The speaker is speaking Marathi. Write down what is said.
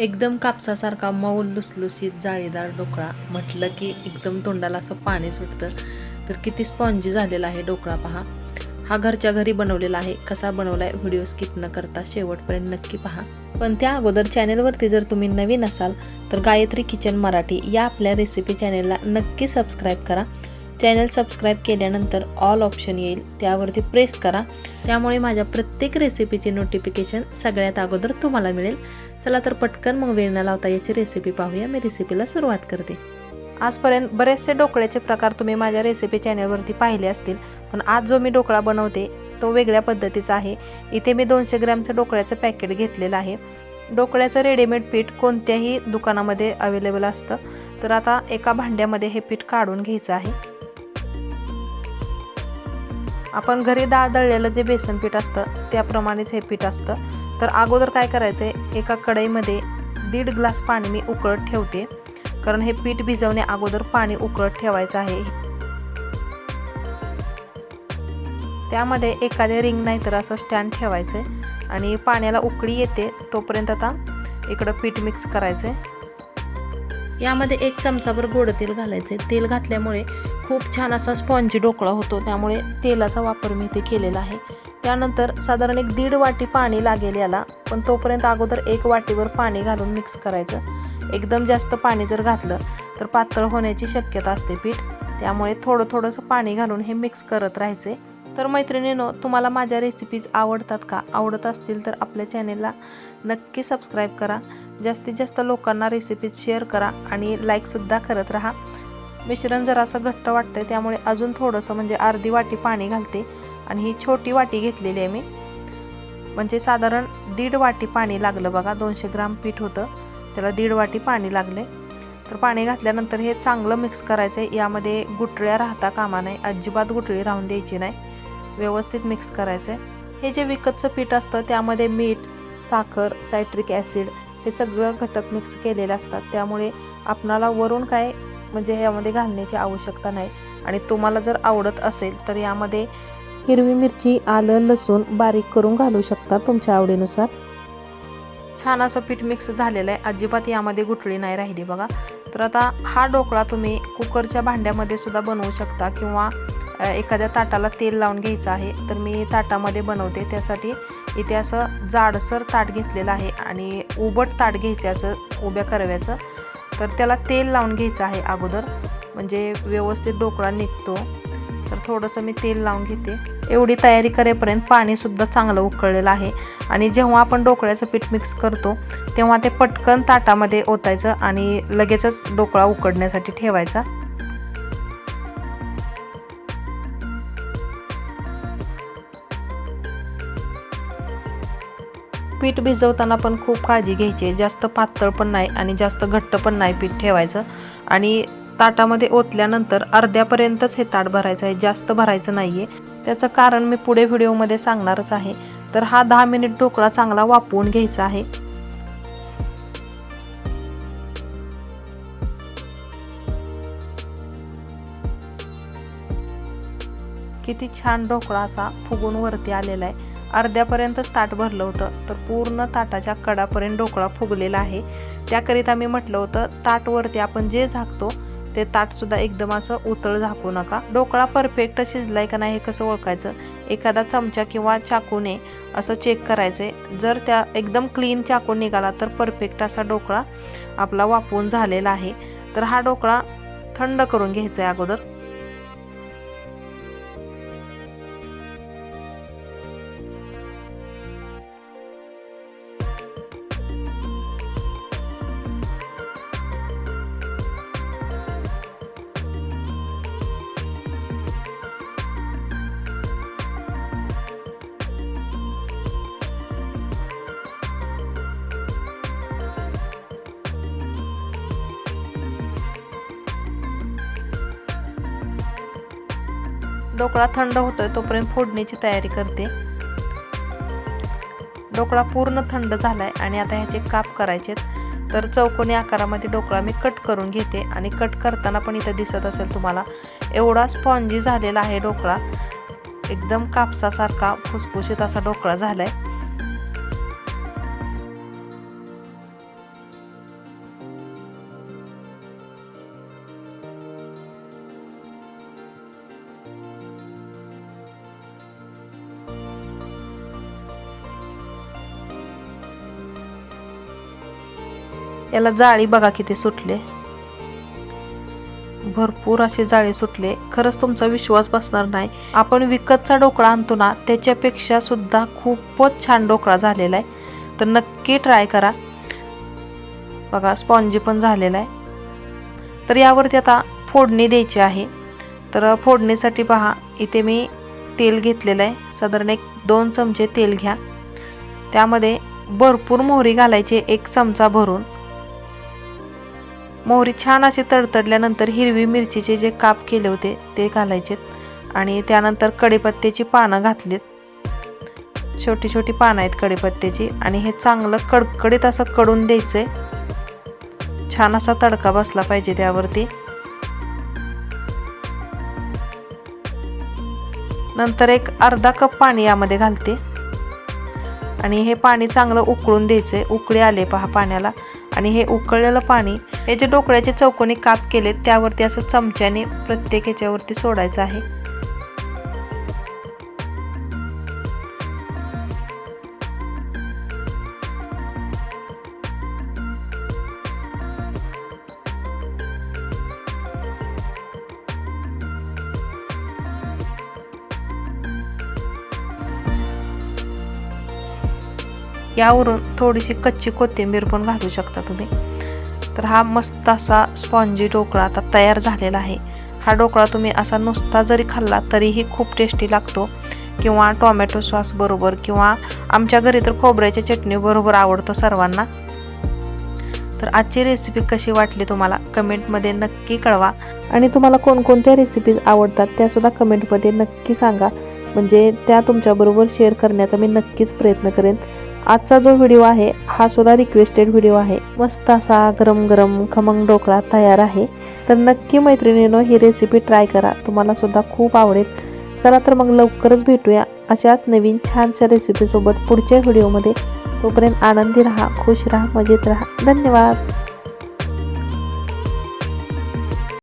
एकदम कापसासारखा मऊ लुसलुसीत जाळीदार ढोकळा. म्हटलं की एकदम तोंडाला असं पाणी सुटतं. तर किती स्पॉन्जी झालेला आहे ढोकळा पहा. हा घरच्या घरी बनवलेला आहे. कसा बनवलाय व्हिडिओ स्किप न करता शेवटपर्यंत नक्की पहा. पण त्या अगोदर चॅनेलवरती जर तुम्ही नवीन असाल तर गायत्री किचन मराठी या आपल्या रेसिपी चॅनेलला नक्की सबस्क्राईब करा. चॅनल सबस्क्राईब केल्यानंतर ऑल ऑप्शन येईल. त्यावरती प्रेस करा. त्यामुळे माझ्या प्रत्येक रेसिपीची नोटिफिकेशन सगळ्यात अगोदर तुम्हाला मिळेल. चला तर पटकन मग वेळ न लावता याची रेसिपी पाहूया. मी रेसिपीला सुरुवात करते. आजपर्यंत बरेचसे ढोकळ्याचे प्रकार तुम्ही माझ्या रेसिपी चॅनलवरती पाहिले असतील पण आज जो मी ढोकळा बनवते तो वेगळ्या पद्धतीचा आहे. इथे मी दोनशे ग्रॅमचं ढोकळ्याचं पॅकेट घेतलेलं आहे. ढोकळ्याचं रेडीमेड पीठ कोणत्याही दुकानामध्ये अवेलेबल असतं. तर आता एका भांड्यामध्ये हे पीठ काढून घ्यायचं आहे. आपण घरी डाळ दळलेलं जे बेसन पीठ असतं त्याप्रमाणेच हे पीठ असतं. तर अगोदर काय करायचं आहे एका कढईमध्ये दीड ग्लास पाणी मी उकळत ठेवते. कारण हे पीठ भिजवण्या अगोदर पाणी उकळत ठेवायचं आहे. त्यामध्ये एखादे रिंग नाही तर असं स्टँड ठेवायचं आहे आणि पाण्याला उकळी येते तोपर्यंत आता इकडं पीठ मिक्स करायचं आहे यामध्ये एक चमचाभर गोड तेल घालायचं आहे तेल घातल्यामुळे खूप छान असा स्पॉन्जी ढोकळा होतो. त्यामुळे तेलाचा वापर मी ते केलेला आहे. त्यानंतर साधारण एक दीड वाटी पाणी लागेल याला पण तोपर्यंत अगोदर एक वाटीवर पाणी घालून मिक्स करायचं. एकदम जास्त पाणी जर घातलं तर पातळ होण्याची शक्यता असते पीठ. त्यामुळे थोडं थोडंसं पाणी घालून हे मिक्स करत राहायचे. तर मैत्रिणीनो तुम्हाला माझ्या रेसिपीज आवडतात का? आवडत असतील तर आपल्या चॅनेलला नक्की सबस्क्राईब करा. जास्तीत जास्त लोकांना रेसिपीज शेअर करा आणि लाईकसुद्धा करत राहा. मिश्रण जरासं घट्ट वाटतं आहे त्यामुळे अजून थोडंसं म्हणजे अर्धी वाटी पाणी घालते. आणि ही छोटी वाटी घेतलेली आहे मी. म्हणजे साधारण दीड वाटी पाणी लागलं बघा दोनशे ग्राम पीठ होतं. त्याला दीड वाटी पाणी लागले. तर पाणी घातल्यानंतर हे चांगलं मिक्स करायचं आहे यामध्ये गुटळ्या राहता कामा नाही अजिबात गुटळी राहून द्यायची नाही. व्यवस्थित मिक्स करायचं आहे हे जे विकतचं पीठ असतं त्यामध्ये मीठ साखर सायट्रिक ॲसिड हे सगळं घटक मिक्स केलेले असतात. त्यामुळे आपणाला वरून काय म्हणजे ह्यामध्ये घालण्याची आवश्यकता नाही. आणि तुम्हाला जर आवडत असेल तर यामध्ये हिरवी मिरची आलं लसूण बारीक करून घालू शकता तुमच्या आवडीनुसार. छान असं पीठ मिक्स झालेलं आहे. अजिबात यामध्ये गुठळी नाही राहिली बघा. तर आता हा ढोकळा तुम्ही कुकरच्या भांड्यामध्ये सुद्धा बनवू शकता किंवा एखाद्या ताटाला तेल लावून घ्यायचं आहे. तर मी ताटामध्ये बनवते. त्यासाठी इथे असं जाडसर ताट घेतलेलं आहे आणि उबट ताट घ्यायचं असं उभ्या करव्याचं. तर त्याला तेल लावून घ्यायचं आहे अगोदर. म्हणजे व्यवस्थित ढोकळा निघतो. तर थोडंसं मी तेल लावून घेते. एवढी तयारी करेपर्यंत पाणीसुद्धा चांगलं उकळलेलं आहे. आणि जेव्हा आपण ढोकळ्याचं पीठ मिक्स करतो तेव्हा ते पटकन ताटामध्ये ओतायचं आणि लगेचच ढोकळा उकडण्यासाठी ठेवायचा. पीठ भिजवताना पण खूप काळजी घ्यायची. आहे जास्त पातळ पण नाही आणि जास्त घट्ट पण नाही पीठ ठेवायचं. आणि ताटामध्ये ओतल्यानंतर अर्ध्यापर्यंतच हे ताट भरायचं आहे. जास्त भरायचं नाही आहे त्याचं कारण मी पुढे व्हिडिओमध्ये सांगणारच आहे. तर हा दहा मिनिट ढोकळा चांगला वापरून घ्यायचा आहे. किती छान ढोकळा असा फुगून वरती आलेला आहे. अर्ध्यापर्यंतच ताट भरलं होतं तर पूर्ण ताटाच्या कडापर्यंत ढोकळा फुगलेला आहे. त्याकरिता मी म्हटलं होतं ताटवरती आपण जे झाकतो ते ताटसुद्धा एकदम असं उतळ झाकू नका. ढोकळा परफेक्ट शिजलाय का नाही हे कसं ओळखायचं? एखादा चमचा किंवा चाकूने असं चेक करायचे जर त्या एकदम क्लीन चाकू निघाला तर परफेक्ट असा ढोकळा आपला वापरून झालेला आहे. तर हा ढोकळा थंड करून घ्यायचा आहे अगोदर. ढोकळा थंड होतोय तोपर्यंत फोडणीची तयारी करते. ढोकळा पूर्ण थंड झालाय आणि आता ह्याचे काप करायचे तर चौकोनी आकारामध्ये ढोकळा मी कट करून घेते आणि कट करताना पण इथं दिसत असेल तुम्हाला. एवढा स्पॉन्जी झालेला आहे ढोकळा एकदम कापसासारखा फुसफुशीत असा ढोकळा झालाय. याला जाळी बघा किती सुटले. भरपूर असे जाळे सुटले. खरंच तुमचा विश्वास बसणार नाही. आपण विकतचा ढोकळा आणतो ना त्याच्यापेक्षा सुद्धा खूपच छान ढोकळा झालेला आहे. तर नक्की ट्राय करा. बघा स्पॉन्जी पण झालेला आहे. तर यावरती आता फोडणी द्यायची आहे. तर फोडणीसाठी पहा इथे मी तेल घेतलेलं आहे. साधारण एक दोन चमचे तेल घ्या. त्यामध्ये भरपूर मोहरी घालायची एक चमचा भरून. मोहरी छान अशी तडतडल्यानंतर हिरवी मिरचीचे जे काप केले होते ते घालायचेत आणि त्यानंतर कढीपत्त्याची पानं घातलीत. छोटी छोटी पानं आहेत कढीपत्त्याची आणि हे चांगलं कडकडीत असं कडून द्यायचं आहे छान असा तडका बसला पाहिजे त्यावरती. नंतर एक अर्धा कप पाणी यामध्ये घालते. आणि हे पाणी चांगलं उकळून द्यायचं आहे उकळी आले पहा पाण्याला. आणि हे उकळलेलं पाणी हे जे डोकळ्याचे चौकोनी काप केलेत त्यावरती असं चमच्याने प्रत्येक ह्याच्यावरती सोडायचं आहे. यावरून थोडीशी कच्ची कोथिंबीर पण घालू शकता तुम्ही. तर हा मस्त असा स्पॉन्जी ढोकळा आता तयार झालेला आहे. हा ढोकळा तुम्ही असा नुसता जरी खाल्ला तरीही खूप टेस्टी लागतो. किंवा टोमॅटो सॉस बरोबर किंवा आमच्या घरी तर खोबऱ्याच्या चटणी बरोबर आवडतो सर्वांना. तर आजची रेसिपी कशी वाटली तुम्हाला? कमेंटमध्ये नक्की कळवा. आणि तुम्हाला कोणकोणत्या रेसिपीज आवडतात त्यासुद्धा कमेंटमध्ये नक्की सांगा. म्हणजे त्या तुमच्याबरोबर शेअर करण्याचा मी नक्कीच प्रयत्न करेन. आजचा जो व्हिडिओ आहे हा सुद्धा रिक्वेस्टेड व्हिडिओ आहे. मस्त असा गरम गरम खमंग ढोकळा तयार आहे. तर नक्की मैत्रिणीनो ही रेसिपी ट्राय करा. तुम्हाला सुद्धा खूप आवडेल. चला तर मग लवकरच भेटूया अशाच नवीन छानशा रेसिपीसोबत पुढच्या व्हिडिओमध्ये तोपर्यंत आनंदी राहा खुश राहा मजेत राहा. धन्यवाद!